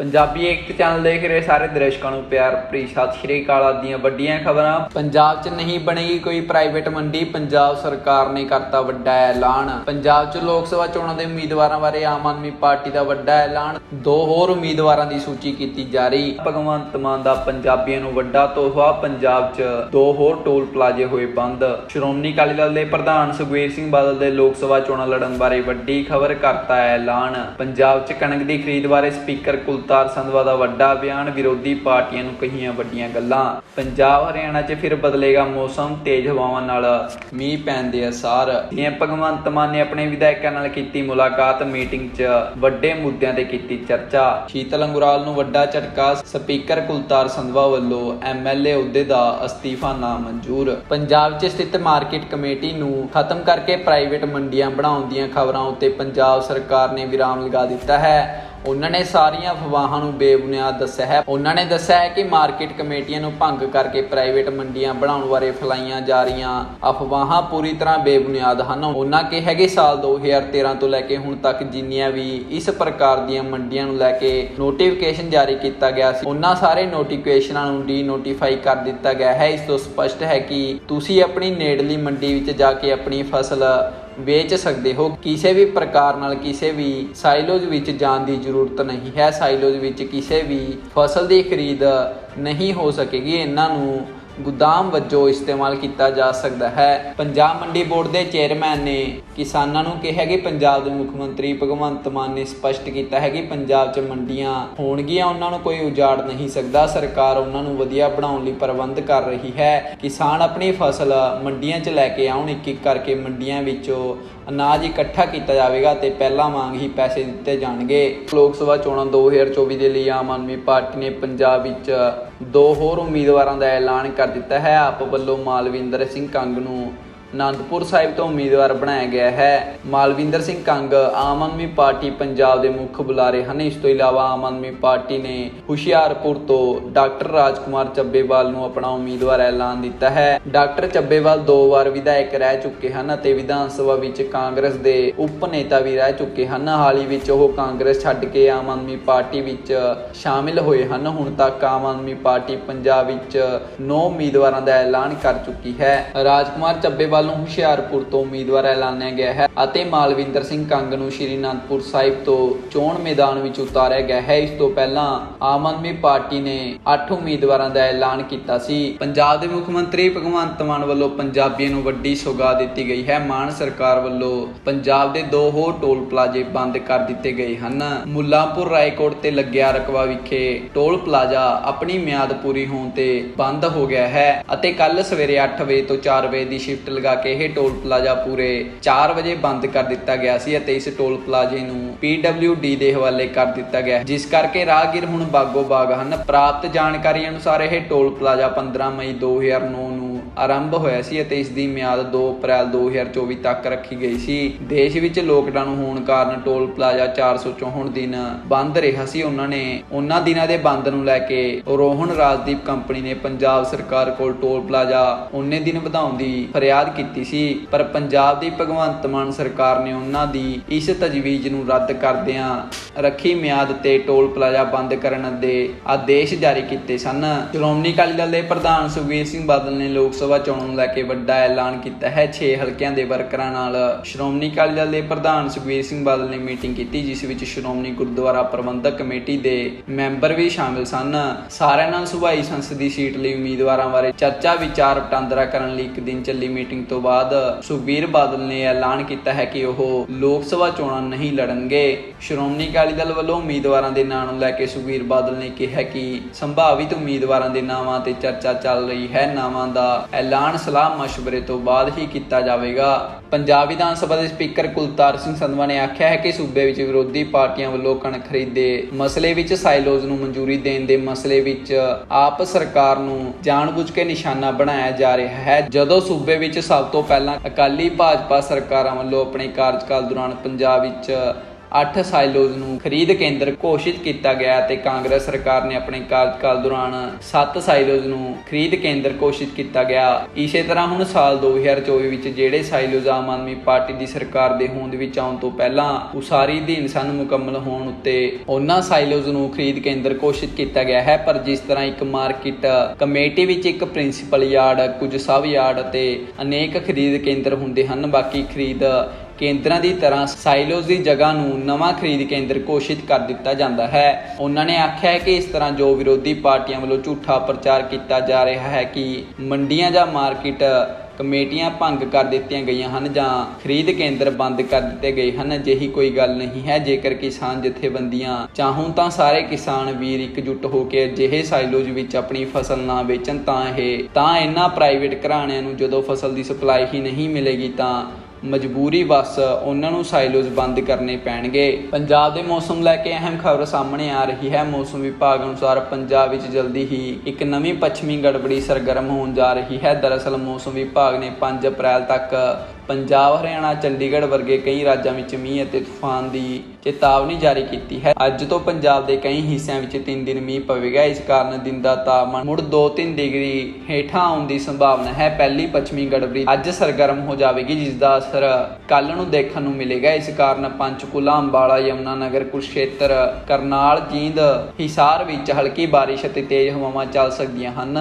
ਪੰਜਾਬੀ ਏਕਤਾ channel ਦੇਖ ਰਹੇ ਸਾਰੇ ਦਰਸ਼ਕਾਂ ਨੂੰ ਪਿਆਰ ਭਰੀ ਸਤਿ ਸ਼੍ਰੀ ਅਕਾਲ ਆਦਿ ਵੱਡੀਆਂ ਖਬਰਾਂ। ਪੰਜਾਬ 'ਚ ਨਹੀਂ ਬਣੇਗੀ ਕੋਈ ਪ੍ਰਾਈਵੇਟ ਮੰਡੀ, ਪੰਜਾਬ ਸਰਕਾਰ ਨੇ ਕਰਤਾ ਵੱਡਾ ਐਲਾਨ। ਪੰਜਾਬ 'ਚ ਲੋਕ ਸਭਾ ਚੋਣਾਂ ਦੇ ਉਮੀਦਵਾਰਾਂ ਬਾਰੇ ਆਮ ਆਦਮੀ ਪਾਰਟੀ ਦਾ ਵੱਡਾ ਐਲਾਨ। ਦੋ ਹੋਰ ਉਮੀਦਵਾਰਾਂ ਦੀ ਸੂਚੀ ਕੀਤੀ ਜਾਰੀ। ਭਗਵੰਤ ਮਾਨ ਦਾ ਪੰਜਾਬੀਆਂ ਨੂੰ ਵੱਡਾ ਤੋਹਫਾ, ਪੰਜਾਬ 'ਚ ਦੋ ਹੋਰ ਟੋਲ ਪਲਾਜ਼ੇ ਹੋਏ ਬੰਦ। ਸ਼੍ਰੋਮਣੀ ਅਕਾਲੀ ਦਲ ਦੇ ਪ੍ਰਧਾਨ ਸੁਖਬੀਰ ਸਿੰਘ ਬਾਦਲ ਦੇ ਲੋਕ ਸਭਾ ਚੋਣਾਂ ਲੜਨ ਬਾਰੇ ਵੱਡੀ ਖਬਰ ਕਰਤਾ ਐਲਾਨ। ਪੰਜਾਬ 'ਚ ਕਣਕ ਦੀ ਖਰੀਦ ਬਾਰੇ ਸਪੀਕਰ ਕੁਲਤਾਰ ਸੰਧਵਾ ਦਾ ਵੱਡਾ ਬਿਆਨ ਵਿਰੋਧੀ ਪਾਰਟੀਆਂ ਨੂੰ ਕਹੀਆਂ ਵੱਡੀਆਂ ਗੱਲਾਂ। ਪੰਜਾਬ, ਹਰਿਆਣਾ 'ਚ ਫਿਰ ਬਦਲੇਗਾ ਮੌਸਮ, ਤੇਜ਼ ਹਵਾਵਾਂ ਨਾਲ ਮੀਂਹ ਪੈਣ ਦੇ ਅਸਾਰ। ਜਿਵੇਂ ਭਗਵੰਤ ਮਾਨ ਨੇ ਆਪਣੇ ਵਿਧਾਇਕਾਂ ਨਾਲ ਕੀਤੀ ਮੁਲਾਕਾਤ, ਮੀਟਿੰਗ 'ਚ ਵੱਡੇ ਮੁੱਦਿਆਂ ਤੇ ਕੀਤੀ ਚਰਚਾ। ਸ਼ੀਤਲ ਅੰਗੁਰਾਲ ਨੂੰ ਵੱਡਾ ਝਟਕਾ, ਸਪੀਕਰ ਕੁਲਤਾਰ ਸੰਧਵਾ ਵੱਲੋਂ ਐਮਐਲਏ ਅਹੁਦੇ ਦਾ ਅਸਤੀਫਾ ਨਾ ਮਨਜ਼ੂਰ। ਪੰਜਾਬ 'ਚ ਸਥਿਤ ਮਾਰਕੀਟ ਕਮੇਟੀ ਨੂੰ ਖਤਮ ਕਰਕੇ ਪ੍ਰਾਈਵੇਟ ਮੰਡੀਆਂ ਬਣਾਉਣ ਦੀਆਂ ਖਬਰਾਂ ਉੱਤੇ ਪੰਜਾਬ ਸਰਕਾਰ ਨੇ ਵਿਰਾਮ ਲਗਾ ਦਿੱਤਾ ਹੈ। ਉਹਨਾਂ ਨੇ ਸਾਰੀਆਂ ਅਫਵਾਹਾਂ ਨੂੰ ਬੇਬੁਨਿਆਦ ਦੱਸਿਆ ਹੈ। ਉਹਨਾਂ ਨੇ ਦੱਸਿਆ ਹੈ ਕਿ ਮਾਰਕੀਟ ਕਮੇਟੀਆਂ ਨੂੰ ਭੰਗ ਕਰਕੇ ਪ੍ਰਾਈਵੇਟ ਮੰਡੀਆਂ ਬਣਾਉਣ ਬਾਰੇ ਫੈਲਾਈਆਂ ਜਾ ਰਹੀਆਂ ਅਫਵਾਹਾਂ ਪੂਰੀ ਤਰ੍ਹਾਂ ਬੇਬੁਨਿਆਦ ਹਨ। ਉਹਨਾਂ ਕਿਹਾ ਕਿ ਸਾਲ 2013 ਤੋਂ ਲੈ ਕੇ ਹੁਣ ਤੱਕ ਜਿੰਨੀਆਂ ਵੀ ਇਸ ਪ੍ਰਕਾਰ ਦੀਆਂ ਮੰਡੀਆਂ ਨੂੰ ਲੈ ਕੇ ਨੋਟੀਫਿਕੇਸ਼ਨ ਜਾਰੀ ਕੀਤਾ ਗਿਆ ਸੀ, ਉਹਨਾਂ ਸਾਰੇ ਨੋਟੀਫਿਕੇਸ਼ਨਾਂ ਨੂੰ ਡੀ ਨੋਟੀਫਾਈ ਕਰ ਦਿੱਤਾ ਗਿਆ ਹੈ। ਇਸ ਤੋਂ ਸਪਸ਼ਟ ਹੈ ਕਿ ਤੁਸੀਂ ਆਪਣੀ ਨੇੜਲੀ ਮੰਡੀ ਵਿੱਚ ਜਾ ਕੇ ਆਪਣੀ ਫਸਲ ਵੇਚ ਸਕਦੇ ਹੋ। ਕਿਸੇ ਵੀ ਪ੍ਰਕਾਰ ਨਾਲ ਕਿਸੇ ਵੀ ਸਾਈਲੋਜ਼ ਵਿੱਚ ਜਾਣ ਦੀ ਜ਼ਰੂਰਤ ਨਹੀਂ ਹੈ। ਸਾਈਲੋਜ਼ ਵਿੱਚ ਕਿਸੇ ਵੀ ਫਸਲ ਦੀ ਖਰੀਦ ਨਹੀਂ ਹੋ ਸਕੇਗੀ। ਇਹਨਾਂ ਨੂੰ ਗੁਦਾਮ ਵਜੋਂ ਇਸਤੇਮਾਲ ਕੀਤਾ ਜਾ ਸਕਦਾ ਹੈ। ਪੰਜਾਬ ਮੰਡੀ ਬੋਰਡ ਦੇ ਚੇਅਰਮੈਨ ਨੇ ਕਿਸਾਨਾਂ ਨੂੰ ਕਿਹਾ ਕਿ ਪੰਜਾਬ ਦੇ ਮੁੱਖ ਮੰਤਰੀ ਭਗਵੰਤ ਮਾਨ ਨੇ ਸਪਸ਼ਟ ਕੀਤਾ ਹੈ ਕਿ ਪੰਜਾਬ 'ਚ ਮੰਡੀਆਂ ਹੋਣਗੀਆਂ, ਉਹਨਾਂ ਨੂੰ ਕੋਈ ਉਜਾੜ ਨਹੀਂ ਸਕਦਾ। ਸਰਕਾਰ ਉਹਨਾਂ ਨੂੰ ਵਧੀਆ ਬਣਾਉਣ ਲਈ ਪ੍ਰਬੰਧ ਕਰ ਰਹੀ ਹੈ। ਕਿਸਾਨ ਆਪਣੀ ਫਸਲ ਮੰਡੀਆਂ 'ਚ ਲੈ ਕੇ ਆਉਣ ਇੱਕ ਇੱਕ ਕਰਕੇ ਮੰਡੀਆਂ ਵਿੱਚੋਂ ਅਨਾਜ ਇਕੱਠਾ ਕੀਤਾ ਜਾਵੇਗਾ ਤੇ ਪਹਿਲਾਂ ਵਾਂਗ ਹੀ ਪੈਸੇ ਦਿੱਤੇ ਜਾਣਗੇ। ਲੋਕ ਸਭਾ ਚੋਣਾਂ 2024 ਦੇ ਲਈ ਆਮ ਆਦਮੀ ਪਾਰਟੀ ਨੇ ਪੰਜਾਬ ਵਿੱਚ ਦੋ ਹੋਰ ਉਮੀਦਵਾਰਾਂ ਦਾ ਐਲਾਨ ਕਰ ਦਿੱਤਾ ਹੈ। ਆਪ ਵੱਲੋਂ ਮਾਲਵਿੰਦਰ ਸਿੰਘ ਕੰਗ ਨੂੰ ਅਨੰਦਪੁਰ ਸਾਹਿਬ ਤੋਂ ਉਮੀਦਵਾਰ ਬਣਾਇਆ ਗਿਆ ਹੈ। ਮਾਲਵਿੰਦਰ ਸਿੰਘ ਕੰਗ ਆਮ ਆਦਮੀ ਪਾਰਟੀ ਪੰਜਾਬ ਦੇ ਮੁੱਖ ਬੁਲਾਰੇ ਹਨ। ਇਸ ਤੋਂ ਇਲਾਵਾ ਆਮ ਆਦਮੀ ਪਾਰਟੀ ਨੇ ਹੁਸ਼ਿਆਰਪੁਰ ਤੋਂ ਡਾਕਟਰ ਰਾਜਕੁਮਾਰ ਚੱਬੇਵਾਲ ਨੂੰ ਆਪਣਾ ਉਮੀਦਵਾਰ ਐਲਾਨ ਦਿੱਤਾ ਹੈ। ਡਾਕਟਰ ਚੱਬੇਵਾਲ ਦੋ ਵਾਰ ਵਿਧਾਇਕ ਰਹਿ ਚੁੱਕੇ ਹਨ ਅਤੇ ਵਿਧਾਨ ਸਭਾ ਵਿੱਚ ਕਾਂਗਰਸ ਦੇ ਉਪ ਨੇਤਾ ਵੀ ਰਹਿ ਚੁੱਕੇ ਹਨ। ਹਾਲ ਹੀ ਵਿੱਚ ਉਹ ਕਾਂਗਰਸ ਛੱਡ ਕੇ ਆਮ ਆਦਮੀ ਪਾਰਟੀ ਵਿੱਚ ਸ਼ਾਮਿਲ ਹੋਏ ਹਨ। ਹੁਣ ਤੱਕ ਆਮ ਆਦਮੀ ਪਾਰਟੀ ਪੰਜਾਬ ਵਿੱਚ 9 ਉਮੀਦਵਾਰਾਂ ਦਾ ਐਲਾਨ ਕਰ ਚੁੱਕੀ ਹੈ। ਰਾਜਕੁਮਾਰ ਚੱਬੇਵਾਲ ਨੂੰ ਹੁਸ਼ਿਆਰਪੁਰ ਤੋਂ ਉਮੀਦਵਾਰ ਐਲਾਨਿਆ ਗਿਆ ਹੈ ਅਤੇ ਮਾਲਵਿੰਦਰ ਸਿੰਘ ਕੰਗ ਨੂੰ ਸ਼੍ਰੀ ਅਨੰਦਪੁਰ ਸਾਹਿਬ ਤੋਂ ਚੋਣ ਮੈਦਾਨ ਵਿੱਚ ਉਤਾਰਿਆ ਗਿਆ ਹੈ। ਇਸ ਤੋਂ ਪਹਿਲਾਂ ਆਮ ਆਦਮੀ ਪਾਰਟੀ ਨੇ 8 ਉਮੀਦਵਾਰਾਂ ਦਾ ਐਲਾਨ ਕੀਤਾ ਸੀ। ਪੰਜਾਬ ਦੇ ਮੁੱਖ ਮੰਤਰੀ ਭਗਵੰਤ ਮਾਨ ਵੱਲੋਂ ਪੰਜਾਬੀਆਂ ਨੂੰ ਵੱਡੀ ਸੌਗਾਤ ਦਿੱਤੀ ਗਈ ਹੈ। ਮਾਨ ਸਰਕਾਰ ਵੱਲੋਂ ਪੰਜਾਬ ਦੇ ਦੋ ਹੋਰ ਟੋਲ ਪਲਾਜ਼ੇ ਬੰਦ ਕਰ ਦਿੱਤੇ ਗਏ ਹਨ। ਮੁੱਲਾਂਪੁਰ ਰਾਏਕੋਟ ਤੇ ਲੱਗਿਆ ਰਕਵਾ ਵਿਖੇ ਟੋਲ ਪਲਾਜ਼ਾ ਆਪਣੀ ਮਿਆਦ ਪੂਰੀ ਹੋਣ ਤੇ ਬੰਦ ਹੋ ਗਿਆ ਹੈ ਅਤੇ ਕੱਲ ਸਵੇਰੇ 8 ਵਜੇ ਤੋਂ 4 ਵਜੇ ਦੀ ਸ਼ਿਫਟ ਲਗਾ ਕੇ ਇਹ ਟੋਲ ਪਲਾਜ਼ਾ ਪੂਰੇ 4 ਵਜੇ ਬੰਦ ਕਰ ਦਿੱਤਾ ਗਿਆ ਸੀ ਅਤੇ ਇਸ ਟੋਲ ਪਲਾਜ਼ੇ ਨੂੰ PWD ਦੇ ਹਵਾਲੇ ਕਰ ਦਿੱਤਾ ਗਿਆ। ਜਿਸ ਕਰਕੇ ਰਾਹਗੀਰ ਹੁਣ ਬਾਗੋ ਬਾਗ ਹਨ। ਪ੍ਰਾਪਤ ਜਾਣਕਾਰੀ ਅਨੁਸਾਰ ਇਹ ਟੋਲ ਪਲਾਜ਼ਾ 15 ਮਈ 2009 ਨੂੰ ਆਰੰਭ ਹੋਇਆ ਸੀ ਅਤੇ ਇਸ ਦੀ ਮਿਆਦ 2 ਅਪ੍ਰੈਲ 2024 ਤੱਕ ਰੱਖੀ ਗਈ ਸੀ। ਦੇਸ਼ ਵਿੱਚ ਲੋਕਡਾਊਨ ਹੋਣ ਕਾਰਨ ਟੋਲ ਪਲਾਜ਼ਾ 464 ਦਿਨ ਬੰਦ ਰਿਹਾ ਸੀ। ਉਹਨਾਂ ਨੇ ਉਹਨਾਂ ਦਿਨਾਂ ਦੇ ਬੰਦ ਨੂੰ ਲੈ ਕੇ ਰੋਹਨ ਰਾਜਦੀਪ ਕੰਪਨੀ ਨੇ ਪੰਜਾਬ ਸਰਕਾਰ ਕੋਲ ਟੋਲ ਪਲਾਜ਼ਾ ਉਹਨੇ ਦਿਨ ਵਧਾਉਣ ਦੀ ਫਰਿਆਦ ਕੀਤੀ ਸੀ। ਪਰ ਪੰਜਾਬ ਦੀ ਭਗਵੰਤ ਮਾਨ ਸਰਕਾਰ ਨੇ ਉਹਨਾਂ ਦੀ ਇਸ ਤਜਵੀਜ਼ ਨੂੰ ਰੱਦ ਕਰਦਿਆਂ ਰੱਖੀ ਮਿਆਦ ਤੇ ਟੋਲ ਪਲਾਜ਼ਾ ਬੰਦ ਕਰਨ ਦੇ ਆਦੇਸ਼ ਜਾਰੀ ਕੀਤੇ ਸਨ। ਸ਼੍ਰੋਮਣੀ ਅਕਾਲੀ ਦਲ ਦੇ ਪ੍ਰਧਾਨ ਸੁਖਬੀਰ ਸਿੰਘ ਬਾਦਲ ਨੇ ਲੋਕ ਸਭਾ ਚੋਣਾਂ ਨੂੰ ਲੈ ਕੇ ਵੱਡਾ ਐਲਾਨ ਕੀਤਾ ਹੈ। 6 ਹਲਕਿਆਂ ਦੇ ਵਰਕਰਾਂ ਨਾਲ ਸ਼੍ਰੋਮਣੀ ਅਕਾਲੀ ਦਲ ਦੇ ਪ੍ਰਧਾਨ ਸੁਖਬੀਰ ਸਿੰਘ ਬਾਦਲ ਨੇ ਮੀਟਿੰਗ ਕੀਤੀ, ਜਿਸ ਵਿੱਚ ਸ਼੍ਰੋਮਣੀ ਗੁਰਦੁਆਰਾ ਪ੍ਰਬੰਧਕ ਕਮੇਟੀ ਦੇ ਮੈਂਬਰ ਵੀ ਸ਼ਾਮਿਲ ਸਨ। ਸਾਰਿਆਂ ਨਾਲ ਸੁਭਾਈ ਸੰਸਦੀ ਸੀਟ ਲਈ ਉਮੀਦਵਾਰਾਂ ਬਾਰੇ ਚਰਚਾ, ਵਿਚਾਰ ਵਟਾਂਦਰਾ ਕਰਨ ਲਈ ਇੱਕ ਦਿਨ ਚੱਲੀ ਮੀਟਿੰਗ ਤੋਂ ਬਾਅਦ ਸੁਖਬੀਰ ਬਾਦਲ ਨੇ ਐਲਾਨ ਕੀਤਾ ਹੈ ਕਿ ਉਹ ਲੋਕ ਸਭਾ ਚੋਣਾਂ ਨਹੀਂ ਲੜਨਗੇ। ਸ਼੍ਰੋਮਣੀ ਅਕਾਲੀ ਦਲ ਵੱਲੋਂ ਉਮੀਦਵਾਰਾਂ ਦੇ ਨਾਂ ਨੂੰ ਲੈ ਕੇ ਸੁਖਬੀਰ ਬਾਦਲ ਨੇ ਕਿਹਾ ਕਿ ਸੰਭਾਵਿਤ ਉਮੀਦਵਾਰਾਂ ਦੇ ਨਾਵਾਂ ਤੇ ਚਰਚਾ ਚੱਲ ਰਹੀ ਹੈ। ਨਾਵਾਂ ਦਾ ਐਲਾਨ ਸਲਾਹ مشਵਰੇ ਤੋਂ ਬਾਅਦ ਹੀ ਕੀਤਾ ਜਾਵੇਗਾ। ਪੰਜਾਬ ਵਿਧਾਨ ਸਭਾ ਦੇ ਸਪੀਕਰ ਕੁਲਤਾਰ ਸਿੰਘ ਸੰਧਵਾ ਨੇ ਆਖਿਆ ਹੈ ਕਿ ਸੂਬੇ ਵਿੱਚ ਵਿਰੋਧੀ ਪਾਰਟੀਆਂ ਵੱਲੋਂ ਕਣਕ ਖਰੀਦ ਮਸਲੇ ਵਿੱਚ ਸਾਈਲੋਜ਼ ਨੂੰ ਮਨਜ਼ੂਰੀ ਦੇਣ ਦੇ ਮਸਲੇ ਵਿੱਚ ਆਪ ਸਰਕਾਰ ਨੂੰ ਜਾਣਬੁੱਝ ਕੇ ਨਿਸ਼ਾਨਾ ਬਣਾਇਆ ਜਾ ਰਿਹਾ ਹੈ। ਜਦੋਂ ਸੂਬੇ ਵਿੱਚ ਸਭ ਤੋਂ ਪਹਿਲਾਂ ਅਕਾਲੀ ਭਾਜਪਾ ਸਰਕਾਰਾਂ ਵੱਲੋਂ ਆਪਣੇ ਕਾਰਜਕਾਲ ਦੌਰਾਨ ਪੰਜਾਬ ਵਿੱਚ 8 ਸਾਈਲੋਜ਼ ਨੂੰ ਖਰੀਦ ਕੇਂਦਰ ਘੋਸ਼ਿਤ ਕੀਤਾ ਗਿਆ ਤੇ ਕਾਂਗਰਸ ਸਰਕਾਰ ਨੇ ਆਪਣੇ ਕਾਰਜਕਾਲ ਦੌਰਾਨ 7 ਸਾਈਲੋਜ਼ ਨੂੰ ਖਰੀਦ ਕੇਂਦਰ ਘੋਸ਼ਿਤ ਕੀਤਾ ਗਿਆ। ਇਸੇ ਤਰ੍ਹਾਂ ਹੁਣ ਸਾਲ 2024 ਵਿੱਚ ਜਿਹੜੇ ਸਾਈਲੋਜ਼ ਆਮ ਆਦਮੀ ਪਾਰਟੀ ਦੀ ਸਰਕਾਰ ਦੇ ਹੋਂਦ ਵਿੱਚ ਆਉਣ ਤੋਂ ਪਹਿਲਾਂ ਉਸਾਰੀ ਅਧੀਨ ਸਨ ਮੁਕੰਮਲ ਹੋਣ ਉੱਤੇ, ਉਹਨਾਂ ਸਾਈਲੋਜ਼ ਨੂੰ ਖਰੀਦ ਕੇਂਦਰ ਘੋਸ਼ਿਤ ਕੀਤਾ ਗਿਆ ਹੈ, ਪਰ ਜਿਸ ਤਰ੍ਹਾਂ ਇੱਕ ਮਾਰਕੀਟ ਕਮੇਟੀ ਵਿੱਚ ਇੱਕ ਪ੍ਰਿੰਸੀਪਲ ਯਾਰਡ ਕੁਝ ਸਬ ਯਾਰਡ ਅਤੇ ਅਨੇਕ ਖਰੀਦ ਕੇਂਦਰ ਹੁੰਦੇ ਹਨ, ਬਾਕੀ ਖਰੀਦ ਕੇਂਦਰਾਂ ਦੀ ਤਰ੍ਹਾਂ ਸਾਈਲੋਜ਼ ਦੀ ਜਗ੍ਹਾ ਨੂੰ ਨਵਾਂ ਖਰੀਦ ਕੇਂਦਰ ਘੋਸ਼ਿਤ ਕਰ ਦਿੱਤਾ ਜਾਂਦਾ ਹੈ। ਉਹਨਾਂ ਨੇ ਆਖਿਆ ਹੈ ਕਿ ਇਸ ਤਰ੍ਹਾਂ ਜੋ ਵਿਰੋਧੀ ਪਾਰਟੀਆਂ ਵੱਲੋਂ ਝੂਠਾ ਪ੍ਰਚਾਰ ਕੀਤਾ ਜਾ ਰਿਹਾ ਹੈ ਕਿ ਮੰਡੀਆਂ ਜਾਂ ਮਾਰਕੀਟ ਕਮੇਟੀਆਂ ਭੰਗ ਕਰ ਦਿੱਤੀਆਂ ਗਈਆਂ ਹਨ ਜਾਂ ਖਰੀਦ ਕੇਂਦਰ ਬੰਦ ਕਰ ਦਿੱਤੇ ਗਏ ਹਨ, ਅਜਿਹੀ ਕੋਈ ਗੱਲ ਨਹੀਂ ਹੈ। ਜੇਕਰ ਕਿਸਾਨ ਜਥੇਬੰਦੀਆਂ ਚਾਹੂੰ ਤਾਂ ਸਾਰੇ ਕਿਸਾਨ ਵੀਰ ਇਕਜੁੱਟ ਹੋ ਕੇ ਅਜਿਹੇ ਸਾਈਲੋਜ਼ ਵਿੱਚ ਆਪਣੀ ਫਸਲ ਨਾ ਵੇਚਣ ਤਾਂ ਇਹ ਤਾਂ ਇਹਨਾਂ ਪ੍ਰਾਈਵੇਟ ਘਰਾਣਿਆਂ ਨੂੰ ਜਦੋਂ ਫਸਲ ਦੀ ਸਪਲਾਈ ਹੀ ਨਹੀਂ ਮਿਲੇਗੀ ਤਾਂ ਮਜਬੂਰੀ ਵਸ ਉਹਨਾਂ ਨੂੰ ਸਾਈਲੋਜ਼ ਬੰਦ ਕਰਨੇ ਪੈਣਗੇ। ਪੰਜਾਬ ਦੇ ਮੌਸਮ ਲੈ ਕੇ ਅਹਿਮ ਖਬਰ ਸਾਹਮਣੇ ਆ ਰਹੀ ਹੈ। ਮੌਸਮ ਵਿਭਾਗ ਅਨੁਸਾਰ ਪੰਜਾਬ ਵਿੱਚ ਜਲਦੀ ਹੀ ਇੱਕ ਨਵੀਂ ਪੱਛਮੀ ਗੜਬੜੀ ਸਰਗਰਮ ਹੋਣ ਜਾ ਰਹੀ ਹੈ। ਦਰਅਸਲ ਮੌਸਮ ਵਿਭਾਗ ਨੇ 5 ਅਪ੍ਰੈਲ ਤੱਕ ਪੰਜਾਬ, ਹਰਿਆਣਾ, ਚੰਡੀਗੜ੍ਹ ਵਰਗੇ ਕਈ ਰਾਜਾਂ ਵਿੱਚ ਮੀਂਹ ਅਤੇ ਤੂਫਾਨ ਦੀ ਚੇਤਾਵਨੀ ਜਾਰੀ ਕੀਤੀ ਹੈ। ਅੱਜ ਤੋਂ ਪੰਜਾਬ ਦੇ ਕਈ ਹਿੱਸਿਆਂ ਵਿੱਚ 3 ਦਿਨ ਮੀਂਹ ਪਵੇਗਾ। ਇਸ ਕਾਰਨ ਦਿਨ ਦਾ ਤਾਪਮਾਨ ਮੁੜ 2-3 ਡਿਗਰੀ ਹੇਠਾਂ ਆਉਣ ਦੀ ਸੰਭਾਵਨਾ ਹੈ। ਪਹਿਲੀ ਪੱਛਮੀ ਗੜਬੜੀ ਅੱਜ ਸਰਗਰਮ ਹੋ ਜਾਵੇਗੀ, ਜਿਸ ਦਾ ਅਸਰ ਕੱਲ ਨੂੰ ਦੇਖਣ ਨੂੰ ਮਿਲੇਗਾ। ਇਸ ਕਾਰਨ ਪੰਚਕੂਲਾ, ਅੰਬਾਲਾ, ਯਮੁਨਾ ਨਗਰ ਕੁਰਸ਼ੇਤਰ ਕਰਨਾਲ, ਜੀਂਦ, ਹਿਸਾਰ ਵਿੱਚ ਹਲਕੀ ਬਾਰਿਸ਼ ਅਤੇ ਤੇਜ਼ ਹਵਾਵਾਂ ਚੱਲ ਸਕਦੀਆਂ ਹਨ।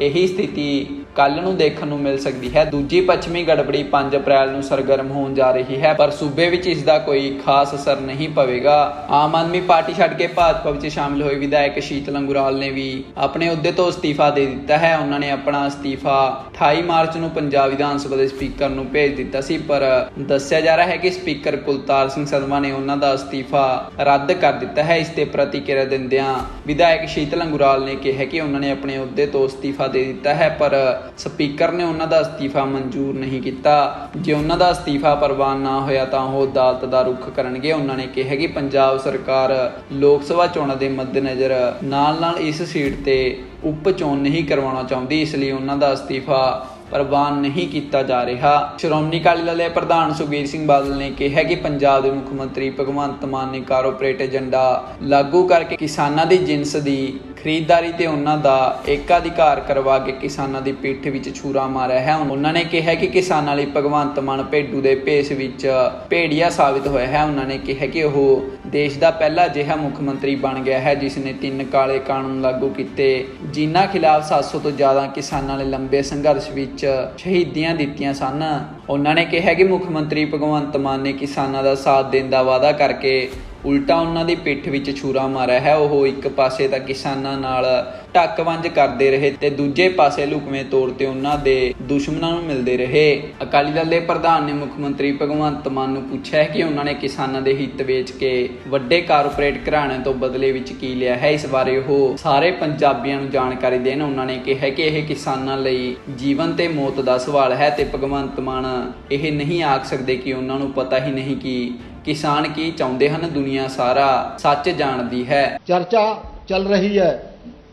ਇਹੀ ਸਥਿਤੀ ਕੱਲ ਨੂੰ ਦੇਖਣ ਨੂੰ ਮਿਲ ਸਕਦੀ ਹੈ। ਦੂਜੀ ਪੱਛਮੀ ਗੜਬੜੀ 5 ਅਪ੍ਰੈਲ ਨੂੰ ਸਰਗਰਮ ਹੋਣ ਜਾ ਰਹੀ ਹੈ, ਪਰ ਸੂਬੇ ਵਿੱਚ ਇਸ ਦਾ ਕੋਈ ਖਾਸ ਅਸਰ ਨਹੀਂ ਪਵੇਗਾ। ਆਮ ਆਦਮੀ ਪਾਰਟੀ ਛੱਡ ਕੇ ਭਾਜਪਾ ਵਿੱਚ ਸ਼ਾਮਿਲ ਹੋਏ ਵਿਧਾਇਕ ਸ਼ੀਤਲ ਅੰਗੁਰਾਲ ਨੇ ਵੀ ਆਪਣੇ ਅਹੁਦੇ ਤੋਂ ਅਸਤੀਫਾ ਦੇ ਦਿੱਤਾ ਹੈ। ਉਹਨਾਂ ਨੇ ਆਪਣਾ ਅਸਤੀਫਾ 28 ਮਾਰਚ ਨੂੰ ਪੰਜਾਬ ਵਿਧਾਨ ਸਭਾ ਦੇ ਸਪੀਕਰ ਨੂੰ ਭੇਜ ਦਿੱਤਾ ਸੀ, ਪਰ ਦੱਸਿਆ ਜਾ ਰਿਹਾ ਹੈ ਕਿ ਸਪੀਕਰ ਕੁਲਤਾਰ ਸਿੰਘ ਸਦਮਾ ਨੇ ਉਹਨਾਂ ਦਾ ਅਸਤੀਫਾ ਰੱਦ ਕਰ ਦਿੱਤਾ ਹੈ। ਇਸ ਤੇ ਪ੍ਰਤੀਕਿਰਿਆ ਦਿੰਦਿਆਂ ਵਿਧਾਇਕ ਸ਼ੀਤਲ ਅੰਗੁਰਾਲ ਨੇ ਕਿਹਾ ਕਿ ਉਹਨਾਂ ਨੇ ਆਪਣੇ ਅਹੁਦੇ ਤੋਂ ਅਸਤੀਫਾ ਦੇ ਦਿੱਤਾ ਹੈ, ਪਰ ਸਪੀਕਰ ਨੇ ਉਹਨਾਂ ਦਾ ਅਸਤੀਫਾ ਮਨਜ਼ੂਰ ਨਹੀਂ ਕੀਤਾ। ਜੇ ਉਹਨਾਂ ਦਾ ਅਸਤੀਫਾ ਪ੍ਰਵਾਨ ਨਾ ਹੋਇਆ ਤਾਂ ਉਹ ਅਦਾਲਤ ਦਾ ਰੁਖ ਕਰਨਗੇ। ਉਹਨਾਂ ਨੇ ਕਿਹਾ ਕਿ ਪੰਜਾਬ ਸਰਕਾਰ ਲੋਕ ਸਭਾ ਚੋਣਾਂ ਦੇ ਮੱਦੇਨਜ਼ਰ ਨਾਲ-ਨਾਲ ਇਸ ਸੀਟ ਤੇ ਉਪ ਚੋਣ ਨਹੀਂ ਕਰਵਾਉਣਾ ਚਾਹੁੰਦੀ, ਇਸ ਲਈ ਉਹਨਾਂ ਦਾ ਅਸਤੀਫਾ ਪ੍ਰਵਾਨ ਨਹੀਂ ਕੀਤਾ ਜਾ ਰਿਹਾ। ਸ਼੍ਰੋਮਣੀ ਅਕਾਲੀ ਦਲ ਦੇ ਪ੍ਰਧਾਨ ਸੁਖਬੀਰ ਸਿੰਘ ਬਾਦਲ ਨੇ ਕਿਹਾ ਕਿ ਪੰਜਾਬ ਦੇ ਮੁੱਖ ਮੰਤਰੀ ਭਗਵੰਤ ਮਾਨ ਨੇ ਕਾਰਪੋਰੇਟ ਏਜੰਡਾ ਲਾਗੂ ਕਰਕੇ ਕਿਸਾਨਾਂ ਦੀ ਜਿੰਸ ਦੀ ਖਰੀਦਦਾਰੀ ਤੇ ਉਹਨਾਂ ਦਾ ਏਕਾਧਿਕਾਰ ਕਰਵਾ ਕੇ ਕਿਸਾਨਾਂ ਦੀ ਪਿੱਠ ਵਿੱਚ ਛੂਰਾ ਮਾਰਿਆ ਹੈ। ਉਹਨਾਂ ਨੇ ਕਿਹਾ ਕਿ ਕਿਸਾਨਾਂ ਲਈ ਭਗਵੰਤ ਮਾਨ ਭੇਡੂ ਦੇ ਭੇਸ ਵਿੱਚ ਭੇੜੀਆ ਸਾਬਿਤ ਹੋਇਆ ਹੈ। ਉਹਨਾਂ ਨੇ ਕਿਹਾ ਕਿ ਉਹ ਦੇਸ਼ ਦਾ ਪਹਿਲਾ ਅਜਿਹਾ ਮੁੱਖ ਮੰਤਰੀ ਬਣ ਗਿਆ ਹੈ, ਜਿਸ ਨੇ ਤਿੰਨ ਕਾਲੇ ਕਾਨੂੰਨ ਲਾਗੂ ਕੀਤੇ, ਜਿਨ੍ਹਾਂ ਖਿਲਾਫ 700 ਤੋਂ ਜ਼ਿਆਦਾ ਕਿਸਾਨਾਂ ਨੇ ਲੰਬੇ ਸੰਘਰਸ਼ ਵਿੱਚ ਸ਼ਹੀਦੀਆਂ ਦਿੱਤੀਆਂ ਸਨ। ਉਹਨਾਂ ਨੇ ਕਿਹਾ ਕਿ ਮੁੱਖ ਮੰਤਰੀ ਭਗਵੰਤ ਮਾਨ ਨੇ ਕਿਸਾਨਾਂ ਦਾ ਸਾਥ ਦੇਣ ਦਾ ਵਾਅਦਾ ਕਰਕੇ ਉਲਟਾ ਉਹਨਾਂ ਦੀ ਪਿੱਠ ਵਿੱਚ ਛੁਰਾ ਮਾਰਿਆ ਹੈ। ਉਹ ਇੱਕ ਪਾਸੇ ਤਾਂ ਕਿਸਾਨਾਂ ਨਾਲ ਢੱਕਵੰਜ ਕਰਦੇ ਰਹੇ ਤੇ ਦੂਜੇ ਪਾਸੇ ਲੁਕਵੇਂ ਤੌਰ ਤੇ ਉਹਨਾਂ ਦੇ ਦੁਸ਼ਮਣਾਂ ਨੂੰ ਮਿਲਦੇ ਰਹੇ। ਅਕਾਲੀ ਦਲ ਦੇ ਪ੍ਰਧਾਨ ਨੇ ਮੁੱਖ ਮੰਤਰੀ ਭਗਵੰਤ ਮਾਨ ਨੂੰ ਪੁੱਛਿਆ ਹੈ ਕਿ ਉਹਨਾਂ ਨੇ ਕਿਸਾਨਾਂ ਦੇ ਹਿੱਤ ਵੇਚ ਕੇ ਵੱਡੇ ਕਾਰਪੋਰੇਟ ਘਰਾਣਿਆਂ ਤੋਂ ਬਦਲੇ ਵਿੱਚ ਕੀ ਲਿਆ ਹੈ। ਇਸ ਬਾਰੇ ਉਹ ਸਾਰੇ ਪੰਜਾਬੀਆਂ ਨੂੰ ਜਾਣਕਾਰੀ ਦੇਣ ਉਹਨਾਂ ਨੇ ਕਿਹਾ ਕਿ ਇਹ ਕਿਸਾਨਾਂ ਲਈ ਜੀਵਨ ਤੇ ਮੌਤ ਦਾ ਸਵਾਲ ਹੈ ਤੇ ਭਗਵੰਤ ਮਾਨ ਇਹ ਨਹੀਂ ਆਖ ਸਕਦੇ ਕਿ ਉਹਨਾਂ ਨੂੰ ਪਤਾ ਹੀ ਨਹੀਂ ਕਿ ਕਿਸਾਨ ਕੀ ਚਾਹੁੰਦੇ ਹਨ? ਦੁਨੀਆ ਸਾਰਾ ਸੱਚ ਜਾਣਦੀ ਹੈ। ਚਰਚਾ ਚੱਲ ਰਹੀ ਹੈ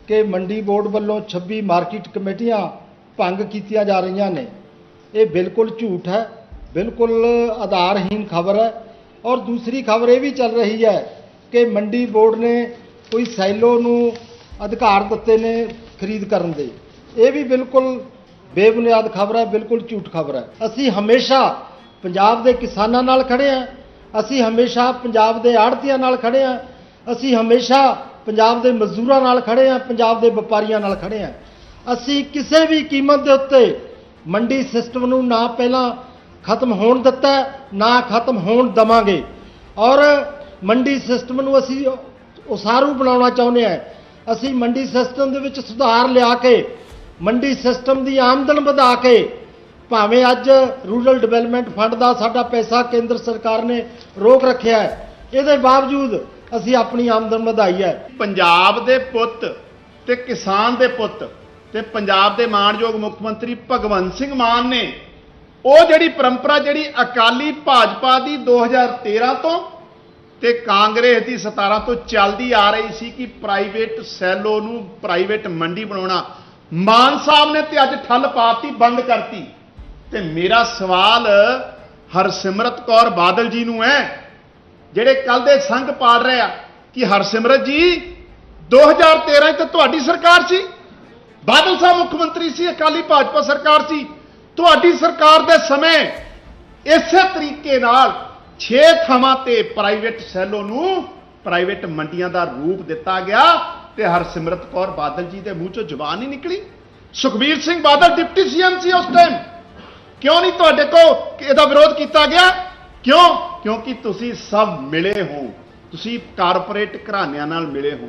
ਕਿ ਮੰਡੀ ਬੋਰਡ ਵੱਲੋਂ 26 ਮਾਰਕੀਟ ਕਮੇਟੀਆਂ ਭੰਗ ਕੀਤੀਆਂ ਜਾ ਰਹੀਆਂ ਨੇ। ਇਹ ਬਿਲਕੁਲ ਝੂਠ ਹੈ, ਬਿਲਕੁਲ ਆਧਾਰਹੀਨ ਖਬਰ ਹੈ। ਔਰ ਦੂਸਰੀ ਖਬਰ ਇਹ ਵੀ ਚੱਲ ਰਹੀ ਹੈ ਕਿ ਮੰਡੀ ਬੋਰਡ ਨੇ ਕੋਈ ਸੈਲੋ ਨੂੰ ਅਧਿਕਾਰ ਦਿੱਤੇ ਨੇ ਖਰੀਦ ਕਰਨ ਦੇ। ਇਹ ਵੀ ਬਿਲਕੁਲ ਬੇਬੁਨਿਆਦ ਖਬਰ ਹੈ, ਬਿਲਕੁਲ ਝੂਠ ਖਬਰ ਹੈ। ਅਸੀਂ ਹਮੇਸ਼ਾ ਪੰਜਾਬ ਦੇ ਕਿਸਾਨਾਂ ਨਾਲ ਖੜੇ ਹਾਂ ਅਸੀਂ ਹਮੇਸ਼ਾ ਪੰਜਾਬ ਦੇ ਆੜਤੀਆਂ ਨਾਲ ਖੜੇ ਹਾਂ। ਅਸੀਂ ਹਮੇਸ਼ਾ ਪੰਜਾਬ ਦੇ ਮਜ਼ਦੂਰਾਂ ਨਾਲ ਖੜੇ ਹਾਂ, ਪੰਜਾਬ ਦੇ ਵਪਾਰੀਆਂ ਨਾਲ ਖੜੇ ਹਾਂ। ਅਸੀਂ ਕਿਸੇ ਵੀ ਕੀਮਤ ਦੇ ਉੱਤੇ ਮੰਡੀ ਸਿਸਟਮ ਨੂੰ ਨਾ ਪਹਿਲਾਂ ਖਤਮ ਹੋਣ ਦਿੱਤਾ ਨਾ ਖਤਮ ਹੋਣ ਦਵਾਂਗੇ। ਔਰ ਮੰਡੀ ਸਿਸਟਮ ਨੂੰ ਅਸੀਂ ਉਸਾਰੂ ਬਣਾਉਣਾ ਚਾਹੁੰਦੇ ਹਾਂ। ਅਸੀਂ ਮੰਡੀ ਸਿਸਟਮ ਦੇ ਵਿੱਚ ਸੁਧਾਰ ਲਿਆ ਕੇ, ਮੰਡੀ ਸਿਸਟਮ ਦੀ ਆਮਦਨ ਵਧਾ ਕੇ ਭਾਵੇਂ ਅੱਜ ਰੂਰਲ ਡਿਵੈਲਪਮੈਂਟ ਫੰਡ ਦਾ ਸਾਡਾ ਪੈਸਾ ਕੇਂਦਰ ਸਰਕਾਰ ਨੇ ਰੋਕ ਰੱਖਿਆ ਹੈ, ਇਹਦੇ ਬਾਵਜੂਦ ਅਸੀਂ ਆਪਣੀ ਆਮਦਨ ਵਧਾਈ ਹੈ। ਪੰਜਾਬ ਦੇ ਪੁੱਤ ਤੇ ਕਿਸਾਨ ਦੇ ਪੁੱਤ ਤੇ ਪੰਜਾਬ ਦੇ ਮਾਣਯੋਗ ਮੁੱਖ ਮੰਤਰੀ ਭਗਵੰਤ ਸਿੰਘ ਮਾਨ ਨੇ ਉਹ ਜਿਹੜੀ ਪਰੰਪਰਾ ਜਿਹੜੀ ਅਕਾਲੀ ਭਾਜਪਾ ਦੀ 2013 ਤੋਂ ਤੇ ਕਾਂਗਰਸ ਦੀ 17 ਤੋਂ ਚੱਲਦੀ ਆ ਰਹੀ ਸੀ ਕਿ ਪ੍ਰਾਈਵੇਟ ਸੈਲੋ ਨੂੰ ਪ੍ਰਾਈਵੇਟ ਮੰਡੀ ਬਣਾਉਣਾ, ਮਾਨ ਸਾਹਿਬ ਨੇ ਤੇ ਅੱਜ ਠੱਲ ਪਾਤੀ, ਬੰਦ ਕਰਤੀ। ਤੇ ਮੇਰਾ ਸਵਾਲ ਹਰਸਿਮਰਤ ਕੌਰ ਬਾਦਲ ਜੀ ਨੂੰ ਹੈ, ਜਿਹੜੇ ਕੱਲ ਦੇ ਸੰਘ ਪਾੜ ਰਹੇ ਆ, ਕਿ ਹਰਸਿਮਰਤ ਜੀ 2013 ਚ ਤੁਹਾਡੀ ਸਰਕਾਰ ਸੀ? ਬਾਦਲ ਸਾਹਿਬ ਮੁੱਖ ਮੰਤਰੀ ਸੀ, ਅਕਾਲੀ ਭਾਜਪਾ ਸਰਕਾਰ ਸੀ। ਤੁਹਾਡੀ ਸਰਕਾਰ ਦੇ ਸਮੇਂ ਇਸੇ ਤਰੀਕੇ ਨਾਲ 6 ਥਾਵਾਂ ਤੇ ਪ੍ਰਾਈਵੇਟ ਸੈਲੋ ਨੂੰ ਪ੍ਰਾਈਵੇਟ ਮੰਡੀਆਂ ਦਾ ਰੂਪ ਦਿੱਤਾ ਗਿਆ ਤੇ ਹਰਸਿਮਰਤ ਕੌਰ ਬਾਦਲ ਜੀ ਦੇ ਮੂੰਹ ਚੋਂ ਜ਼ੁਬਾਨ ਹੀ ਨਿਕਲੀ। ਸੁਖਬੀਰ ਸਿੰਘ ਬਾਦਲ ਡਿਪਟੀ ਸੀਐਮ ਸੀ ਉਸ ਟਾਈਮ ਕਿਉਂ ਨਹੀਂ ਤੁਹਾਡੇ ਕੋ ਇਹਦਾ ਵਿਰੋਧ ਕੀਤਾ ਗਿਆ? ਕਿਉਂ? ਕਿਉਂਕਿ ਤੁਸੀਂ ਸਭ ਮਿਲੇ ਹੋ। ਤੁਸੀਂ ਕਾਰਪੋਰੇਟ ਘਰਾਣਿਆਂ ਨਾਲ ਮਿਲੇ ਹੋ।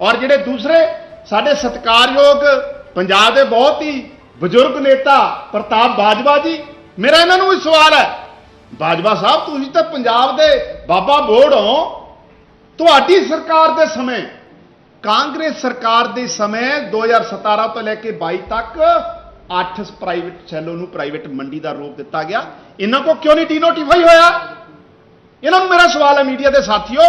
ਔਰ ਜਿਹੜੇ ਦੂਸਰੇ ਸਾਡੇ ਸਤਿਕਾਰਯੋਗ ਪੰਜਾਬ ਦੇ ਬਹੁਤ ਹੀ ਬਜ਼ੁਰਗ ਨੇਤਾ ਪ੍ਰਤਾਪ ਬਾਜਵਾ ਜੀ, ਮੇਰਾ ਇਹਨਾਂ ਨੂੰ ਵੀ ਸਵਾਲ ਹੈ। ਬਾਜਵਾ ਸਾਹਿਬ, ਤੁਸੀਂ ਤਾਂ ਪੰਜਾਬ ਦੇ ਬਾਬਾ ਬੋੜ ਹੋ। ਤੁਹਾਡੀ ਸਰਕਾਰ ਦੇ ਸਮੇਂ, ਕਾਂਗਰਸ ਸਰਕਾਰ ਦੇ ਸਮੇਂ 2017 ਤੋਂ ਲੈ ਕੇ 22 ਤੱਕ 8 ਪ੍ਰਾਈਵੇਟ ਸੈਲੋ ਨੂੰ ਪ੍ਰਾਈਵੇਟ ਮੰਡੀ ਦਾ ਰੂਪ ਦਿੱਤਾ ਗਿਆ। ਇਹਨਾਂ ਕੋ ਕਿਉਂ ਨਹੀਂ ਡੀਨੋਟੀਫਾਈ ਹੋਇਆ? ਇਹਨਾਂ ਨੂੰ ਮੇਰਾ ਸਵਾਲ ਹੈ ਮੀਡੀਆ ਦੇ ਸਾਥੀਓ,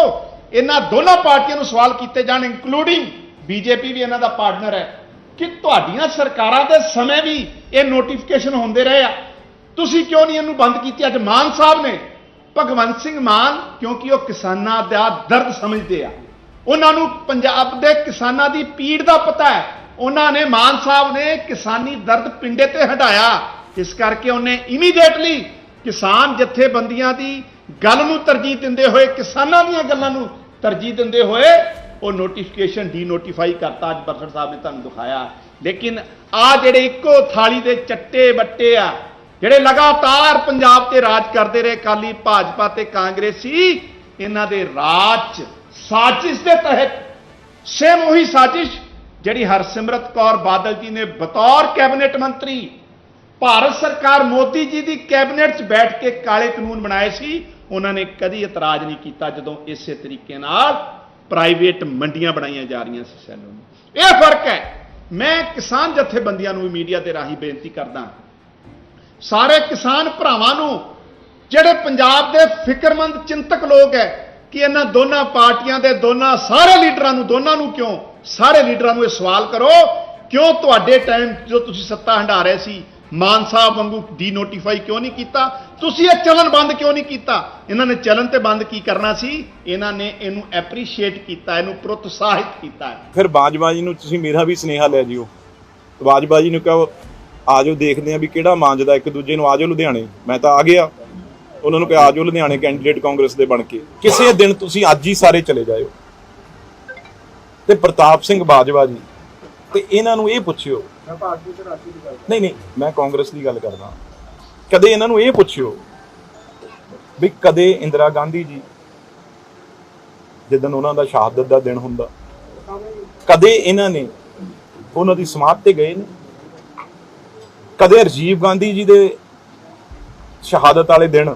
ਇਹਨਾਂ ਦੋਨਾਂ ਪਾਰਟੀਆਂ ਨੂੰ ਸਵਾਲ ਕੀਤੇ ਜਾਣ ਇਨਕਲੂਡਿੰਗ ਬੀਜੇਪੀ ਵੀ ਇਹਨਾਂ ਦਾ ਪਾਰਟਨਰ ਹੈ ਕਿ ਤੁਹਾਡੀਆਂ ਸਰਕਾਰਾਂ ਦੇ ਸਮੇਂ ਵੀ ਇਹ ਨੋਟੀਫਿਕੇਸ਼ਨ ਹੁੰਦੇ ਰਹੇ ਆ। ਤੁਸੀਂ ਕਿਉਂ ਨਹੀਂ ਇਹਨੂੰ ਬੰਦ ਕੀਤੀ? ਅੱਜ ਮਾਨ ਸਾਹਿਬ ਨੇ, ਭਗਵੰਤ ਸਿੰਘ ਮਾਨ, ਕਿਉਂਕਿ ਉਹ ਕਿਸਾਨਾਂ ਦਾ ਦਰਦ ਸਮਝਦੇ ਆ। ਉਹਨਾਂ ਨੂੰ ਪੰਜਾਬ ਦੇ ਕਿਸਾਨਾਂ ਦੀ ਪੀੜ ਦਾ ਪਤਾ ਹੈ। ਉਹਨਾਂ ਨੇ ਮਾਨ ਸਾਹਿਬ ਨੇ ਕਿਸਾਨੀ ਦਰਦ ਪਿੰਡੇ ਤੇ ਹਟਾਇਆ। ਇਸ ਕਰਕੇ ਉਹਨੇ ਇਮੀਡੀਏਟਲੀ ਕਿਸਾਨ ਜਥੇਬੰਦੀਆਂ ਦੀ ਗੱਲ ਨੂੰ ਤਰਜੀਹ ਦਿੰਦੇ ਹੋਏ, ਕਿਸਾਨਾਂ ਦੀਆਂ ਗੱਲਾਂ ਨੂੰ ਤਰਜੀਹ ਦਿੰਦੇ ਹੋਏ ਉਹ ਨੋਟੀਫਿਕੇਸ਼ਨ ਡੀ ਨੋਟੀਫਾਈ ਕਰਤਾ। ਅੱਜ ਬਰਸੜ ਸਾਹਿਬ ਨੇ ਤੁਹਾਨੂੰ ਦਿਖਾਇਆ। ਲੇਕਿਨ ਆ ਜਿਹੜੇ ਇੱਕੋ ਥਾਲੀ ਦੇ ਚੱਟੇ ਬੱਟੇ ਆ, ਜਿਹੜੇ ਲਗਾਤਾਰ ਪੰਜਾਬ ਤੇ ਰਾਜ ਕਰਦੇ ਰਹੇ ਕਾਲੀ ਭਾਜਪਾ ਤੇ ਕਾਂਗਰਸੀ, ਇਹਨਾਂ ਦੇ ਰਾਜ 'ਚ ਸਾਜ਼ਿਸ਼ ਦੇ ਤਹਿਤ ਸੇਮ ਉਹੀ ਸਾਜ਼ਿਸ਼ ਜਿਹੜੀ ਹਰਸਿਮਰਤ ਕੌਰ ਬਾਦਲ ਜੀ ਨੇ ਬਤੌਰ ਕੈਬਨਿਟ ਮੰਤਰੀ, ਭਾਰਤ ਸਰਕਾਰ ਮੋਦੀ ਜੀ ਦੀ ਕੈਬਨਿਟ 'ਚ ਬੈਠ ਕੇ ਕਾਲੇ ਕਾਨੂੰਨ ਬਣਾਏ ਸੀ, ਉਹਨਾਂ ਨੇ ਕਦੀ ਇਤਰਾਜ਼ ਨਹੀਂ ਕੀਤਾ ਜਦੋਂ ਇਸੇ ਤਰੀਕੇ ਨਾਲ ਪ੍ਰਾਈਵੇਟ ਮੰਡੀਆਂ ਬਣਾਈਆਂ ਜਾ ਰਹੀਆਂ ਸੀ ਸੈਲੋ ਇਹ ਫ਼ਰਕ ਹੈ। ਮੈਂ ਕਿਸਾਨ ਜਥੇਬੰਦੀਆਂ ਨੂੰ ਮੀਡੀਆ ਦੇ ਰਾਹੀਂ ਬੇਨਤੀ ਕਰਦਾ ਸਾਰੇ ਕਿਸਾਨ ਭਰਾਵਾਂ ਨੂੰ, ਜਿਹੜੇ ਪੰਜਾਬ ਦੇ ਫਿਕਰਮੰਦ ਚਿੰਤਕ ਲੋਕ ਹੈ ਕਿ ਇਹਨਾਂ ਦੋਨਾਂ ਪਾਰਟੀਆਂ ਦੇ ਦੋਨਾਂ ਸਾਰੇ ਲੀਡਰਾਂ ਨੂੰ, ਦੋਨਾਂ ਨੂੰ ਕਿਉਂ? ਸਾਰੇ ਲੀਡਰਾਂ ਨੂੰ ਇਹ ਸਵਾਲ ਕਰੋ, ਕਿਉਂ ਤੁਹਾਡੇ ਟਾਈਮ ਜੋ ਤੁਸੀਂ ਸੱਤਾ ਹੰਢਾ ਰਹੇ ਸੀ, ਮਾਨ ਸਾਹਿਬ ਵਾਂਗੂ ਡੀਨੋਟੀਫਾਈ ਕਿਉਂ ਨਹੀਂ ਕੀਤਾ? ਤੁਸੀਂ ਇਹ ਚਲਨ ਬੰਦ ਕਿਉਂ ਨਹੀਂ ਕੀਤਾ? ਇਹਨਾਂ ਨੇ ਚਲਨ ਤੇ ਬੰਦ ਕੀ ਕਰਨਾ ਸੀ? ਇਹਨਾਂ ਨੇ ਇਹਨੂੰ ਐਪਰੀਸ਼ੀਏਟ ਕੀਤਾ, ਇਹਨੂੰ ਪ੍ਰੋਤਸਾਹਿਤ ਕੀਤਾ। ਫਿਰ ਬਾਜਵਾ ਜੀ ਨੂੰ ਤੁਸੀਂ ਮੇਰਾ ਵੀ ਸੁਨੇਹਾ ਲੈ ਜਿਓ। ਬਾਜਵਾ ਜੀ ਨੂੰ ਕਹੋ ਆਜੋ ਦੇਖਦੇ ਆ ਵੀ ਕਿਹੜਾ ਮਾਂਜਦਾ ਇੱਕ ਦੂਜੇ ਨੂੰ ਆਜੋ ਲੁਧਿਆਣੇ। ਮੈਂ ਤਾਂ ਆ ਗਿਆ। ਉਹਨਾਂ ਨੂੰ ਕਿਹਾ ਆਜੋ ਲੁਧਿਆਣੇ ਕੈਂਡੀਡੇਟ ਕਾਂਗਰਸ ਦੇ ਬਣ ਕੇ। ਕਿਸੇ ਦਿਨ ਤੁਸੀਂ ਅੱਜ ਹੀ ਸਾਰੇ ਚਲੇ ਜਾਇਓ। ਤੇ ਪ੍ਰਤਾਪ ਸਿੰਘ ਬਾਜਵਾ ਜੀ ਤੇ ਇਹਨਾਂ ਨੂੰ ਇਹ ਪੁੱਛਿਓ ਨਹੀਂ ਨਹੀਂ ਮੈਂ ਕਾਂਗਰਸ ਦੀ ਗੱਲ ਕਰਦਾ। ਕਦੇ ਇਹਨਾਂ ਨੂੰ ਇਹ ਪੁੱਛਿਓ ਵੀ ਕਦੇ ਇੰਦਰਾ ਗਾਂਧੀ ਜੀ ਜਦੋਂ ਉਹਨਾਂ ਦਾ ਸ਼ਹਾਦਤ ਦਾ ਦਿਨ ਹੁੰਦਾ ਕਦੇ ਇਹਨਾਂ ਨੇ ਉਹਨਾਂ ਦੀ ਸਮਾਧ ਤੇ ਗਏ ਨੇ? ਕਦੇ ਰਾਜੀਵ ਗਾਂਧੀ ਜੀ ਦੇ ਸ਼ਹਾਦਤ ਵਾਲੇ ਦਿਨ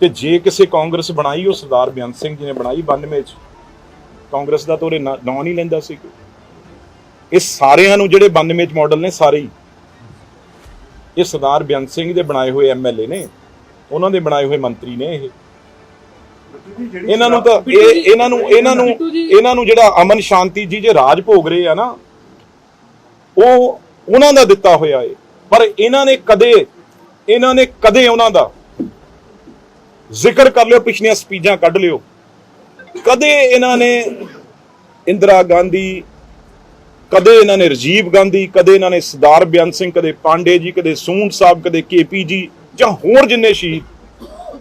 ਤੇ ਜੇ ਕਿਸੇ ਕਾਂਗਰਸ ਬਣਾਈ, ਉਹ ਸਰਦਾਰ ਬੇਅੰਤ ਸਿੰਘ ਜੀ ਨੇ ਬਣਾਈ 92 ਚ। ਕਾਂਗਰਸ ਦਾ ਤਾਂ ਉਹਨੇ ਨਾਂ ਨਹੀਂ ਲੈਂਦਾ ਸੀ ਇਹ ਸਾਰਿਆਂ ਨੂੰ ਜਿਹੜੇ 92 ਚ ਮਾਡਲ ਨੇ, ਸਾਰੇ ਹੀ। ਇਹ ਸਰਦਾਰ ਬੇਅੰਤ ਸਿੰਘ ਦੇ ਬਣਾਏ ਹੋਏ ਐਮਐਲਏ ਨੇ। ਉਹਨਾਂ ਦੇ ਬਣਾਏ ਹੋਏ ਮੰਤਰੀ ਨੇ ਇਹ। ਇਹਨਾਂ ਨੂੰ ਤਾਂ ਇਹ, ਇਹਨਾਂ ਨੂੰ ਇਹਨਾਂ ਨੂੰ ਇਹਨਾਂ ਨੂੰ ਜਿਹੜਾ ਅਮਨ ਸ਼ਾਂਤੀ ਜੀ ਜੇ ਰਾਜ ਭੋਗ ਰਹੇ ਆ ਨਾ, ਉਹ, ਉਹਨਾਂ ਦਾ ਦਿੱਤਾ ਹੋਇਆ ਏ। ਪਰ ਇਹਨਾਂ ਨੇ ਕਦੇ, ਇਹਨਾਂ ਨੇ ਕਦੇ ਉਹਨਾਂ ਦਾ ਜ਼ਿਕਰ ਕਰ ਲਿਓ, ਪਿਛਲੀਆਂ ਸਪੀਚਾਂ ਕੱਢ ਲਿਓ। ਕਦੇ ਇਹਨਾਂ ਨੇ ਇੰਦਰਾ ਗਾਂਧੀ, ਕਦੇ ਇਹਨਾਂ ਨੇ ਰਾਜੀਵ ਗਾਂਧੀ, ਕਦੇ ਇਹਨਾਂ ਨੇ ਸਰਦਾਰ ਬੇਅੰਤ ਸਿੰਘ, ਕਦੇ ਪਾਂਡੇ ਜੀ, ਕਦੇ ਸੂੰਡ ਸਾਹਿਬ, ਕਦੇ ਕੇਪੀ ਜੀ, ਜਾਂ ਹੋਰ ਜਿੰਨੇ ਸ਼ਹੀਦ,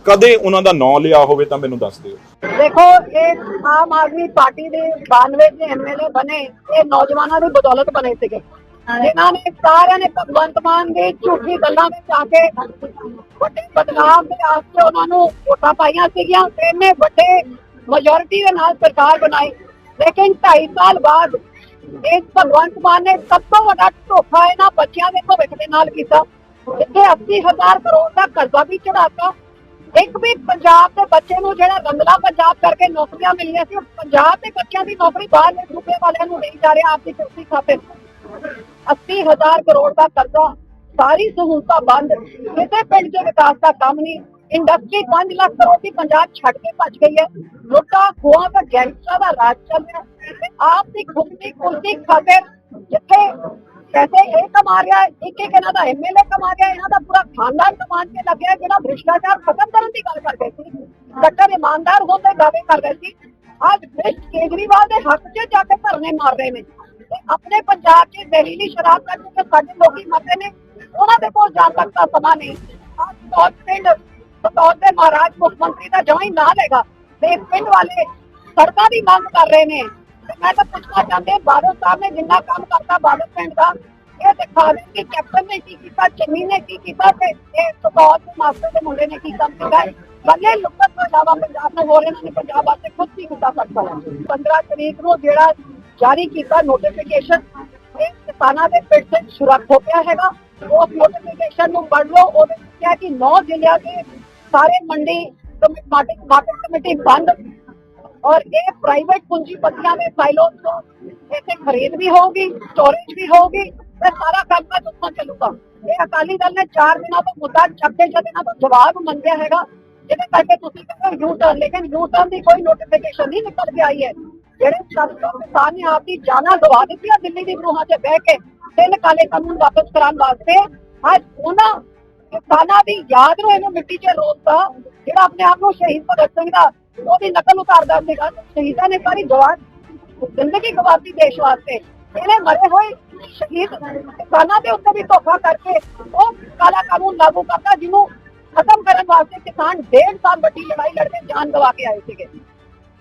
ਕਦੇ ਉਹਨਾਂ ਦਾ ਨਾਂ ਲਿਆ ਹੋਵੇ ਤਾਂ ਮੈਨੂੰ ਦੱਸ ਦਿਓ। ਦੇਖੋ, ਇਹ ਆਮ ਆਦਮੀ ਪਾਰਟੀ ਦੇ 92 ਦੇ ਐਮਐਲਏ ਬਣੇ, ਇਹ ਨੌਜਵਾਨਾਂ ਦੀ ਬਦੌਲਤ ਬਣੇ ਸੀਗੇ। ਇਹਨਾਂ ਨੇ ਸਾਰਿਆਂ ਨੇ ਭਗਵੰਤ ਮਾਨ ਦੇ ਝੂਠੀ ਗੱਲਾਂ ਵਿੱਚ ਆ ਕੇ ਵੱਡੇ ਬਦਲਾਵ ਦੇ ਆਸਤੇ ਉਹਨਾਂ ਨੂੰ ਵੋਟਾਂ ਪਾਈਆਂ ਸੀਗੀਆਂ ਤੇ ਇਹਨੇ ਵੱਡੇ ਮੈਜੋਰਿਟੀ ਦੇ ਨਾਲ ਸਰਕਾਰ ਬਣਾਈ। ਲੇਕਿਨ 2.5 ਸਾਲ ਬਾਅਦ ਇਸ ਭਗਵੰਤ ਮਾਨ ਨੇ ਸਭ ਤੋਂ ਵੱਡਾ ਧੋਖਾ ਇਹਨਾਂ ਬੱਚਿਆਂ ਦੇ ਭਵਿੱਖ ਦੇ ਨਾਲ ਕੀਤਾ। ਜਿੱਥੇ 80000 ਕਰੋੜ ਦਾ ਕਰਜ਼ਾ ਵੀ ਚੜਾਤਾ ਇੱਕ ਵੀ ਪੰਜਾਬ ਦੇ ਬੱਚੇ ਨੂੰ ਜਿਹੜਾ ਰੰਗਲਾ ਪੰਜਾਬ ਕਰਕੇ ਨੌਕਰੀਆਂ ਮਿਲੀਆਂ ਸੀ ਪੰਜਾਬ ਦੇ ਬੱਚਿਆਂ ਦੀ ਨੌਕਰੀ ਬਾਹਰ ਦੇ ਸੂਬੇ ਵਾਲਿਆਂ ਨੂੰ ਨਹੀਂ ਜਾ ਰਿਹਾ ਆਪਦੀ ਕੁਰਸੀ ਖਾਤੇ। 80000 ਕਰੋੜ ਦਾ ਕਰਜ਼ਾ, ਸਾਰੀ ਸਹੂਲਤਾਂ ਬੰਦ। ਕਿਸੇ ਪਿੰਡ ਦੇ ਵਿਕਾਸ ਦਾ ਕੰਮ ਨਹੀਂ। ਇੰਡਸਟਰੀ 5 ਲੱਖ ਕਰੋੜ ਦੀ ਪੰਜਾਬ ਛੱਡ ਕੇ ਭੱਜ ਗਈ ਹੈ। ਲੁੱਟਾਂ ਖੋਹਾਂ ਦਾ ਗੈਂਗਸਟਰ ਦਾ ਰਾਜ ਚੱਲ ਰਿਹਾ ਤੇ ਆਪ ਦੀ ਖੁਦ ਕੁਰਸੀ ਖਾਤਰ ਜਿੱਥੇ ਪੈਸੇ ਇਹ ਕਮਾ ਰਿਹਾ ਇੱਕ ਇੱਕ ਇਹਨਾਂ ਦਾ ਐਮਐਲਏ ਕਮਾ ਰਿਹਾ ਇਹਨਾਂ ਦਾ ਪੂਰਾ ਖਾਨਦਾਨ ਕਮਾਉਣ ਕੇ ਲੱਗਿਆ ਜਿਹੜਾ ਭ੍ਰਿਸ਼ਟਾਚਾਰ ਖਤਮ ਕਰਨ ਦੀ ਗੱਲ ਕਰਦੇ ਸੀ। ਕੱਟਰ ਇਮਾਨਦਾਰ ਹੋਣ ਦੇ ਦਾਅਵੇ ਕਰਦੇ ਸੀ। ਅੱਜ ਭ੍ਰਿਸ਼ਟ ਕੇਜਰੀਵਾਲ ਦੇ ਹੱਕ 'ਚ ਜਾ ਕੇ ਧਰਨੇ ਮਾਰ ਰਹੇ ਨੇ। ਆਪਣੇ ਪੰਜਾਬ 'ਚ ਜ਼ਹਿਰੀਲੀ ਸ਼ਰਾਬ ਕਰਕੇ ਸਾਡੇ ਲੋਕੀ ਮਰਦੇ ਨੇ, ਉਹਨਾਂ ਦੇ ਕੋਲ ਜਾਣ ਤੱਕ ਦਾ ਸਮਾਂ ਨਹੀਂ। ਅੱਜ ਬਹੁਤ ਪਿੰਡ ਬਤੌਰ ਦੇ ਮਹਾਰਾਜ ਮੁੱਖ ਮੰਤਰੀ ਦਾ ਜਮਾਂ ਹੀ ਨਾ ਲੇਗਾ ਤੇ ਪਿੰਡ ਵਾਲੇ ਸੜਕਾਂ ਦੀ ਮੰਗ ਕਰ ਰਹੇ ਨੇ। ਤੇ ਮੈਂ ਤਾਂ ਪੁੱਛਣਾ ਚਾਹੁੰਦੇ ਬਾਦਲ ਸਾਹਿਬ ਨੇ ਜਿੰਨਾ ਕੰਮ ਕਰਤਾ ਬਾਦਲ ਪਿੰਡ ਦਾ, ਇਹ ਦਿਖਾ ਦੇ ਕਿ ਕੈਪਟਨ ਨੇ ਕੀ ਕੀਤਾ, ਚੰਨੀ ਨੇ ਕੀ ਕੀਤਾ ਤੇ ਇਹ ਬਤੌਰ ਦੇ ਮਾਸਟਰ ਦੇ ਮੁੰਡੇ ਨੇ ਕੀ ਕੰਮ ਕੀਤਾ। ਹੈ। ਬੱਲੇ ਲੁੱਟਣ ਤੋਂ ਇਲਾਵਾ ਪੰਜਾਬ ਨੂੰ ਹੋਰ ਇਹਨਾਂ ਨੇ, ਪੰਜਾਬ ਵਾਸਤੇ ਕੁਝ ਨਹੀਂ ਕੀਤਾ ਸਕਦਾ 15 ਤਰੀਕ ਨੂੰ ਜਿਹੜਾ ਜਾਰੀ ਕੀਤਾ ਨੋਟੀਫਿਕੇਸ਼ਨ ਇਹ ਕਿਸਾਨਾਂ ਦੇ ਪਿੱਠ ਤੇ ਸੁਰੱਖ ਹੋ ਗਿਆ ਹੈਗਾ ਉਸ ਨੋਟੀਫਿਕੇਸ਼ਨ ਨੂੰ ਪੜ੍ਹ ਲਓ ਉਹਦੇ ਵਿੱਚ ਕਿਹਾ ਕਿ 9 ਜ਼ਿਲ੍ਹਿਆਂ ਦੇ ਸਾਰੇ ਮੰਡੀ ਮਾਰਕੀਟ ਮਾਰਕੀਟ ਕਮੇਟੀ ਬੰਦ ਔਰ ਇਹ ਪ੍ਰਾਈਵੇਟ ਪੂੰਜੀਪਤੀਆਂ ਦੇ ਸਾਈਲੋਸ ਤੋਂ ਇੱਥੇ ਖਰੀਦ ਵੀ ਹੋਊਗੀ ਸਟੋਰੇਜ ਵੀ ਹੋਊਗੀ ਤੇ ਸਾਰਾ ਕੰਮ ਤਾਂ ਉੱਥੋਂ ਚੱਲੂਗਾ ਇਹ ਅਕਾਲੀ ਦਲ ਨੇ 4 ਦਿਨਾਂ ਤੋਂ ਮੁੱਦਾ ਚੱਕਦੇ ਜਦ ਇਹਨਾਂ ਤੋਂ ਜਵਾਬ ਮੰਗਿਆ ਹੈਗਾ ਜਿਹਦੇ ਕਰਕੇ ਤੁਸੀਂ ਕਹਿੰਦੇ ਯੂ ਟਰਨ ਲੇਕਿਨ ਯੂ ਟਰਨ ਦੀ ਕੋਈ ਨੋਟੀਫਿਕੇਸ਼ਨ ਨਹੀਂ ਨਿਕਲ ਕੇ ਆਈ ਹੈ ਜਿਹੜੇ ਸ਼ਬਦ ਕਿਸਾਨ ਨੇ ਆਪਦੀ ਜਾਨਾਂ ਗਵਾ ਦਿੱਤੀਆਂ ਦਿੱਲੀ ਦੀ ਗਰੋਹਾਂ 'ਚ ਬਹਿ ਕੇ ਤਿੰਨ ਕਾਲੇ ਕਾਨੂੰਨ ਵਾਪਸ ਕਰਾਉਣ ਵਾਸਤੇ। ਅੱਜ ਉਹਨਾਂ ਕਿਸਾਨਾਂ ਦੀ ਯਾਦ ਨੂੰ ਇਹਨੂੰ ਮਿੱਟੀ 'ਚ ਰੋਤਾ ਜਿਹੜਾ ਆਪਣੇ ਆਪ ਨੂੰ ਸ਼ਹੀਦ ਭਗਤ ਸਿੰਘ ਦਾ ਉਹਦੀ ਨਕਲ ਉਤਾਰਦਾ ਸੀਗਾ ਸ਼ਹੀਦਾਂ ਨੇ ਸਾਰੀ ਜਵਾਨ ਜ਼ਿੰਦਗੀ ਗਵਾਤੀ ਦੇਸ਼ ਵਾਸਤੇ। ਇਹਨੇ ਮਰੇ ਹੋਏ ਸ਼ਹੀਦ ਕਿਸਾਨਾਂ ਦੇ ਉੱਤੇ ਵੀ ਧੋਖਾ ਕਰਕੇ ਉਹ ਕਾਲਾ ਕਾਨੂੰਨ ਲਾਗੂ ਕਰਤਾ, ਜਿਹਨੂੰ ਖਤਮ ਕਰਨ ਵਾਸਤੇ ਕਿਸਾਨ ਡੇਢ ਸਾਲ ਵੱਡੀ ਲੜਾਈ ਲੜ ਕੇ ਜਾਨ ਗਵਾ ਕੇ ਆਏ ਸੀਗੇ।